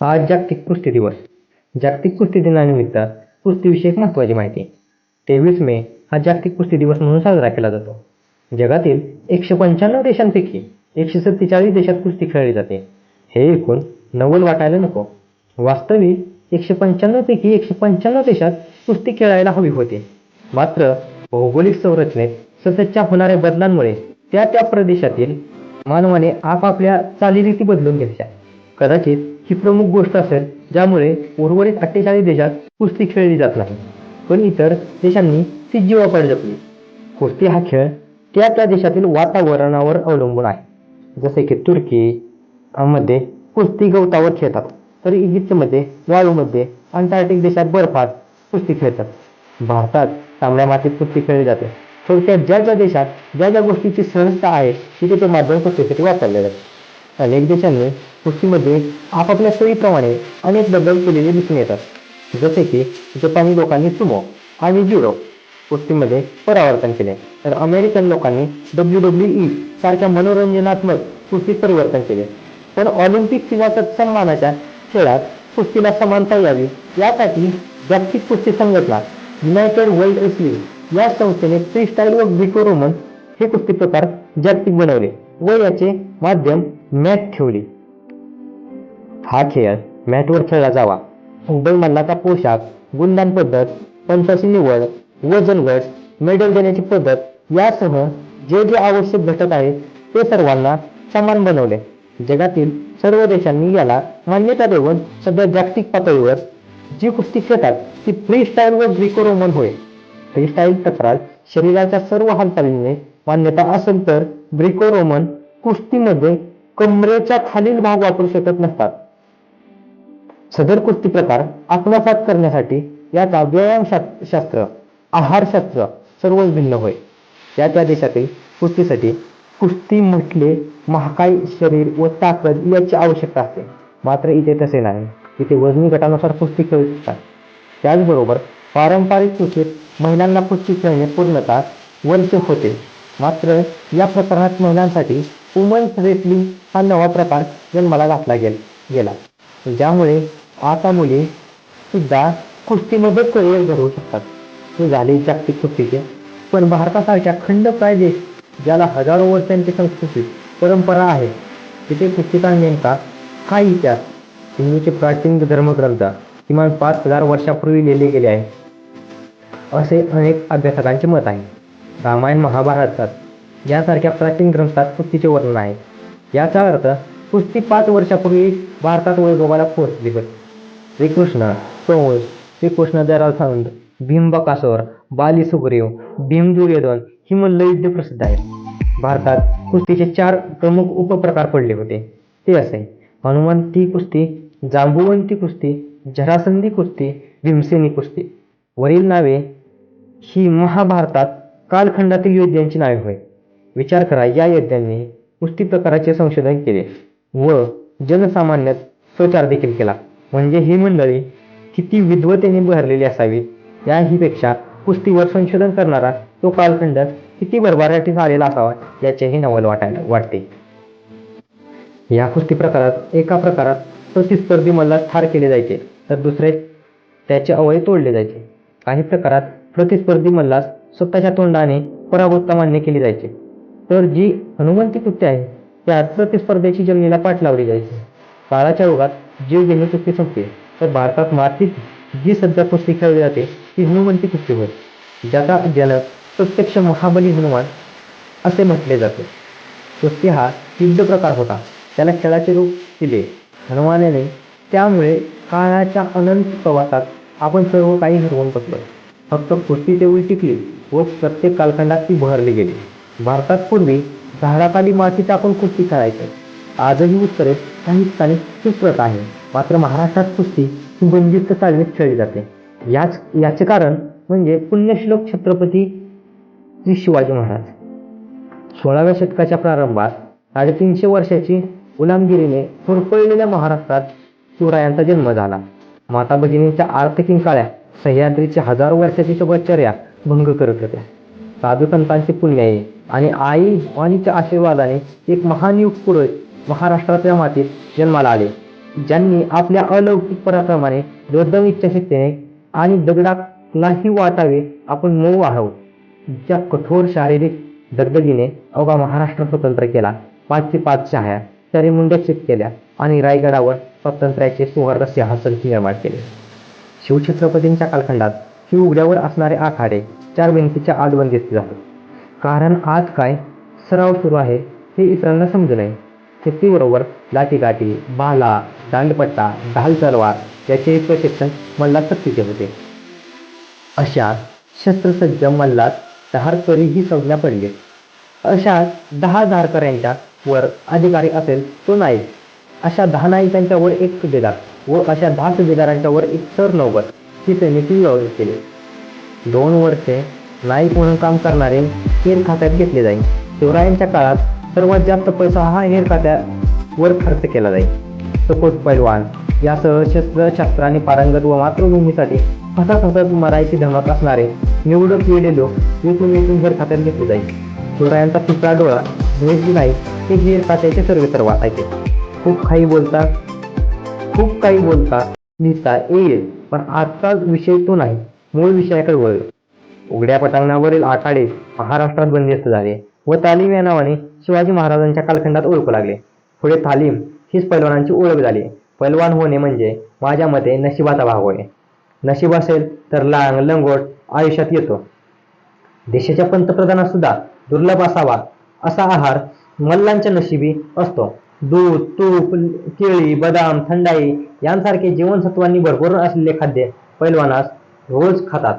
आज जागतिक कुस्ती दिवस. जागतिक कुस्ती दिनानिमित्त कुस्तीविषयक महत्त्वाची माहिती. तेवीस मे हा जागतिक कुस्ती दिवस म्हणून साजरा केला जातो. जगातील एकशे पंच्याण्णव देशांपैकी एकशे सत्तेचाळीस देशात कुस्ती खेळली जाते. हे एकूण नवल वाटायला नको. वास्तविक एकशे पंच्याण्णवपैकी एकशे पंच्याण्णव देशात कुस्ती खेळायला हवी होती. मात्र भौगोलिक संरचनेत सततच्या होणाऱ्या बदलांमुळे त्या त्या प्रदेशातील मानवाने आपापल्या चालीरीती बदलून घेतल्या. कदाचित ही प्रमुख गोष्ट असेल ज्यामुळे उर्वरित अठ्ठेचाळीस देशात कुस्ती खेळली जात नाही. पण इतर देशांनी ती जीवापाड जपली. कुस्ती हा खेळ त्या त्या देशातील वातावरणावर अवलंबून आहे. जसे की तुर्की मध्ये कुस्ती गवतावर खेळतात. तर इजिप्तमध्ये वाळूमध्ये अंटार्क्टिक देशात बर्फात कुस्ती खेळतात. भारतात तांबड्या मातीत कुस्ती खेळली जाते. थोडक्यात ज्या ज्या देशात ज्या ज्या गोष्टीची सहजता आहे तिथे ते माध्यम कुस्तीसाठी वापरले जाते. अनेक देशांनी कुस्तीमध्ये आपापल्या सोयीप्रमाणे अनेक बदल केलेले दिसून येतात. जसे की जपानी लोकांनी सुमो आणि ज्युडो कुस्तीमध्ये परावर्तन केले. तर अमेरिकन लोकांनी डब्ल्यू डब्ल्यू ई सारख्या मनोरंजनात्मक कुस्तीत परिवर्तन केले. पण ऑलिम्पिक किंवा तत्सन्मानाच्या खेळात कुस्तीला समानता यावी यासाठी जागतिक कुस्ती संघटना युनायटेड वर्ल्ड रेसलिंग या संस्थेने फ्री स्टाईल व ग्रीको रोमन हे कुस्ती प्रकार जागतिक बनवले. व याचे माध्यम मॅट ठेवली. हा खेळ मॅटवर खेळला जावा. बैलमल्लाचा पोशाख गुणदान पद्धत पंचाची निवड वजन गट मेडल देण्याची पद्धत यासह जे जे आवश्यक घटक आहेत ते सर्वांना समान बनवले. जगातील सर्व देशांनी याला मान्यता देऊन सध्या जागतिक पातळीवर जी कुस्ती खेळतात ती फ्री स्टाईल व ग्रीको रोमन होय. फ्री स्टाईल तक्रार शरीराच्या सर्व हालचालीने मान्यता असेल तर ग्रीको रोमन कुस्तीमध्ये कमरेच्या खालील भाग वापरू शकत नसतात. सदर कुस्ती प्रकार आत्मसात करण्यासाठी याचा व्यायामशास्त्र आहारशास्त्र सर्वच भिन्न होय. त्या त्या देशातील कुस्तीसाठी कुस्ती म्हटले महाकाय शरीर व ताकद याची आवश्यकता असते. मात्र इथे तसे नाही. इथे वजनी गटानुसार कुस्ती खेळू शकतात त्याचबरोबर पारंपरिक कुस्तीत महिलांना कुस्ती खेळणे पूर्णतः वंचित होते. मात्र या प्रकरणात महिलांसाठी वुमन्स रेसलिंग हा नवा प्रकार जन्माला घातला गेल गेला. ज्यामुळे आता मुली सुद्धा कुस्तीमध्ये करिअर घडवू शकतात. हे झाले जागतिक कुस्तीचे. पण भारतासारख्या खंड देश ज्याला हजारो वर्षांची संस्कृती परंपरा आहे तिथे कुस्तीचा नेमका हा इतिहास? हिंदूचे प्राचीन धर्मग्रंथ किमान पाच हजार वर्षापूर्वी लिहिले गेले आहे. असे अनेक अभ्यासकांचे मत आहे. रामायण महाभारतात यासारख्या प्राचीन ग्रंथात कुस्तीचे वर्णन आहे. याचा अर्थ कुस्ती पाच वर्षापूर्वी भारतात वैभवाला पोहोचली होती. श्रीकृष्ण कंस श्रीकृष्ण जरासंध भीमबकासोर बाली सुग्रीव भीम दुर्योधन ही मल्लयुद्ध प्रसिद्ध आहेत. भारतात कुस्तीचे चार प्रमुख उपप्रकार पडले होते. ते असे हनुमंती कुस्ती जांबुवंती कुस्ती जरासंधी कुस्ती भीमसेनी कुस्ती. वरील नावे ही महाभारतात कालखंडातील योद्ध्यांची नावे होय. विचार करा या योद्ध्यांनी कुस्ती प्रकाराचे संशोधन केले. व जनसामान्यात प्रचार देखील केला. म्हणजे ही मंडळी किती विद्वतेने भरलेली असावी याहीपेक्षा कुस्तीवर संशोधन करणारा तो कालखंड किती भरभराटीस आलेला असावा याचेही नवल वाटायला वाटते. या कुस्ती प्रकारात एका प्रकारात प्रतिस्पर्धी मल्लात ठार केले जायचे तर दुसरे त्याचे अवय तोडले जायचे. काही प्रकारात प्रतिस्पर्धी मल्लास स्वतःच्या तोंडाने पराभूत मान्य केली जायचे. तर जी हनुमंती कृत्य आहे त्या प्रतिस्पर्धेची जमिनीला पाठ लावली जायची. काळाच्या ओघात जीव घेणे कुस्ती संपते. तर भारतात मातीत जी सध्या कुस्ती खेळली जाते ती हनुमंती कुस्ती होय. ज्याचा जनक प्रत्यक्ष महाबली हनुमान असे म्हटले जाते. कुस्ती हा युद्ध प्रकार होता. त्याला खेळाचे रूप दिले. हनुमानाने त्यामुळे काळाच्या अनंत प्रवासात आपण सर्व काही हरवून बसलो. फक्त कुस्ती तेवढी टिकली व प्रत्येक कालखंडात ती बहरली गेली. भारतात पूर्वी झाडाखाली माती टाकून कुस्ती खेळायचे. आजही उत्तरेत काही ठिकाणी हीच प्रथा आहे. मात्र महाराष्ट्रात कुस्ती ही बंदिस्त चालणीत खेळली जाते. याच याचे कारण म्हणजे पुण्यश्लोक छत्रपती श्री शिवाजी महाराज. सोळाव्या शतकाच्या प्रारंभात साडेतीनशे वर्षाची गुलामगिरीने होरपळलेल्या महाराष्ट्रात शिवरायांचा जन्म झाला. माता भगिनींच्या आर्थिक काळ्या सह्याद्रीच्या हजारो वर्षाची तपश्चर्या भंग करत होत्या साधू पुण्य पुण्याई आणि आई वाणीच्या आशीर्वादाने एक महान युग पुढे महाराष्ट्राच्या मातीत जन्माला आले. ज्यांनी आपल्या अलौकिक पराक्रमाने दुर्दम इच्छाशक्तीने आणि दगडालाही वाटावे आपण मऊ आहोत. ज्या कठोर शारीरिक दगदगीने अवघा महाराष्ट्र स्वतंत्र केला पाचशे पाच शहाया मुंडक्षित केल्या आणि रायगडावर स्वातंत्र्याचे सुवर्ण सिंहासन निर्माण केले. शिवछत्रपतींच्या कालखंडात ही उघड्यावर असणारे आखाडे चार भिंतीच्या आत बंदिस्त झाले कारण आज काय सराव सुरू आहे हे इतरांना समजू नये. शेतीबरोबर लाठीकाठी भाला दांडपट्टा ढाल तलवार याचे प्रशिक्षण मल्लात सक्तीचे होते. अशा शस्त्रसज्ज मल्लात धारकरी ही संज्ञा पडली अशा दहा धारकऱ्यांच्या वर अधिकारी असेल तो नाईक. अशा दहा नाईकांच्या वर एक सुभेदार व अशा दहा सुभेदारांच्या वर एक सरनौबत ही समिती व्यवस्थित केली दोन वर्षे नाईक म्हणून काम करणारे हेर खात्यात घेतले जाईल शिवरायांच्या काळात सर्वात जास्त पैसा हा हेर खात्यावर खर्च केला जाईल सपोज पैलवान यासह शस्त्रशास्त्राने पारंगत व मातृभूमीसाठी हसत हसत मरायची धमक असणारे निवडक वेळे लोक वेचून विकून हेर खात्यात घेतले जाईल शिवरायांचा तिसरा डोळा द्वेषी नाही ते हेर खात्याचे सर्वे तर वाचायचे खूप काही बोलतात खूप काही बोलता लिहिता येईल पण आजचा विषय तो नाही. मूळ विषयाकडे वळलो. उघड्या पटांगणावरील आखाडे महाराष्ट्रात बंदिस्त झाले व तालीम या नावाने शिवाजी महाराजांच्या कालखंडात ओळखू लागले. पुढे तालीम हीच पैलवानांची ओळख झाली. पैलवान होणे म्हणजे माझ्या मते नशिबाचा भाग होय. नशीब असेल तर लांग लंगोट आयुष्यात येतो. देशाच्या पंतप्रधानात सुद्धा दुर्लभ असावा असा आहार मल्लांच्या नशिबी असतो. दूध तूप केळी बदाम थंडाई यांसारखे जीवनसत्वांनी भरपूर असलेले खाद्य पैलवानास रोज खातात.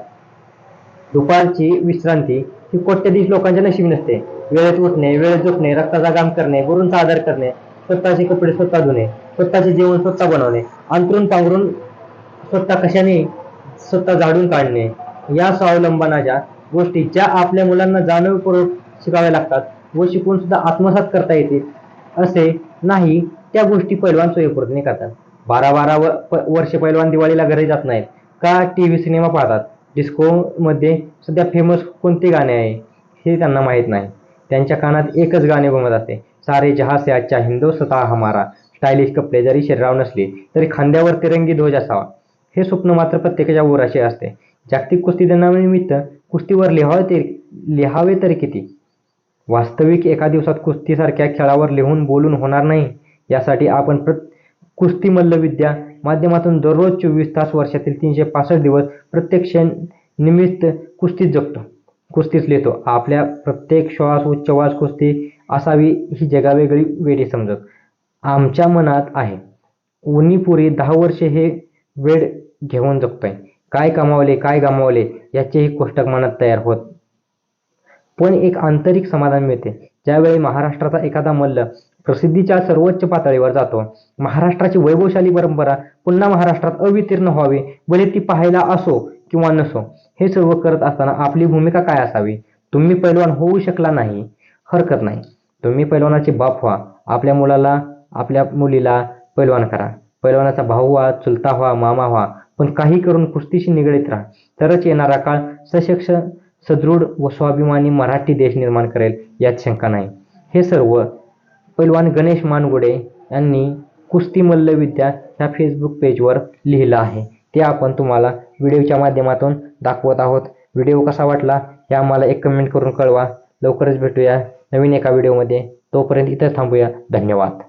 दुपारची विश्रांती ही कोट्यधीश लोकांच्या नशीब नसते. वेळेत उठणे वेळेत झोपणे रक्ताचा काम करणे गुरूंचा आदर करणे स्वतःचे कपडे स्वतः धुणे स्वतःचे जेवण स्वतः बनवणे अंतरून पांघरून स्वतः कशाने स्वतः झाडून काढणे या स्वावलंबनाच्या गोष्टी ज्या आपल्या मुलांना जाणीवपूर्वक शिकाव्या लागतात व शिकून सुद्धा आत्मसात करता येतील असे नाही त्या गोष्टी पैलवान स्वयंपूर्तीने करतात बारा बारा व प- वर्ष पैलवान दिवाळीला घरी जात नाहीत. का टी व्ही सिनेमा पाहतात? डिस्को मध्ये सध्या फेमस कोणते गाणे आहे? हे त्यांना माहीत नाही. त्यांच्या कानात एकच गाणे घुमत असते. सारे जहा से आजच्या हिंदुस्ता हमारा. स्टायलिश कपडे जरी शरीरावर नसले तरी खांद्यावर तिरंगी ध्वज असावा. हे स्वप्न मात्र प्रत्येकाच्या उराशी असते. जागतिक कुस्ती दिनानिमित्त कुस्तीवर लिहावे ते लिहावे तरी किती? वास्तविक एका दिवसात कुस्तीसारख्या खेळावर लिहून बोलून होणार नाही यासाठी आपण प्रत कुस्ती मल्लविद्या माध्यमातून दररोज चोवीस तास वर्षातील तीनशे पासष्ट दिवस प्रत्येक क्षण निमित्त कुस्तीत जगतो. कुस्तीच लिहितो. आपल्या प्रत्येक श्वास उच्चवास कुस्ती असावी ही जगावेगळी वेडी समजत आमच्या मनात आहे. उन्नीपुरी दहा वर्षे हे वेळ घेऊन जगतोय. काय कमावले काय गमावले याचेही कोष्टक मनात तयार होत पण एक आंतरिक समाधान मिळते. ज्यावेळी महाराष्ट्राचा एखादा मल्ल प्रसिद्धीच्या सर्वोच्च पातळीवर जातो महाराष्ट्राची वैभवशाली परंपरा पुन्हा महाराष्ट्रात अवितीर्ण व्हावी भले ती पाहायला असो किंवा नसो हे सर्व करत असताना आपली भूमिका काय असावी? तुम्ही पैलवान होऊ शकला नाही हरकत नाही. तुम्ही पैलवानाचे बाप व्हा. आपल्या मुलाला आपल्या मुलीला पैलवान करा. पैलवानाचा भाऊ व्हा चुलता व्हा मामा व्हा पण काही करून कुस्तीशी निगडीत राहा. तरच येणारा काळ सशक्त सदृढ व स्वाभिमानी मराठी देश निर्माण करेल यात शंका नाही. हे सर्व पैलवान गणेश मानगुडे यांनी कुस्ती मल्लविद्या ह्या फेसबुक पेजवर लिहिलं आहे. ते आपण तुम्हाला व्हिडिओच्या माध्यमातून दाखवत आहोत. व्हिडिओ कसा वाटला हे आम्हाला एक कमेंट करून कळवा. लवकरच भेटूया नवीन एका व्हिडिओमध्ये. तोपर्यंत इथं थांबूया. धन्यवाद.